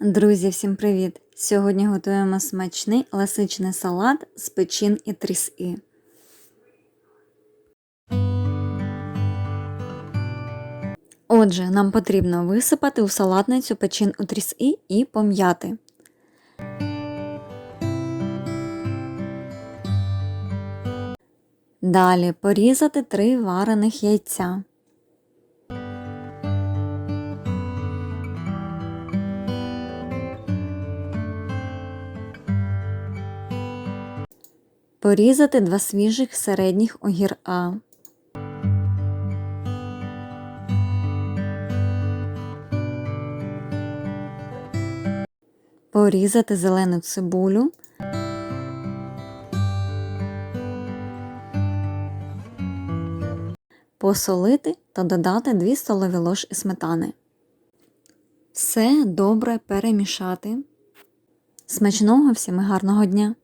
Друзі, всім привіт! Сьогодні готуємо смачний ласичний салат з печин і тріски. Отже, нам потрібно висипати у салатницю печин у тріски і пом'яти. Далі порізати три варених яйця. Порізати два свіжих середніх огірка. Порізати зелену цибулю. Посолити та додати 2 столові ложки сметани. Все добре перемішати. Смачного всім і гарного дня!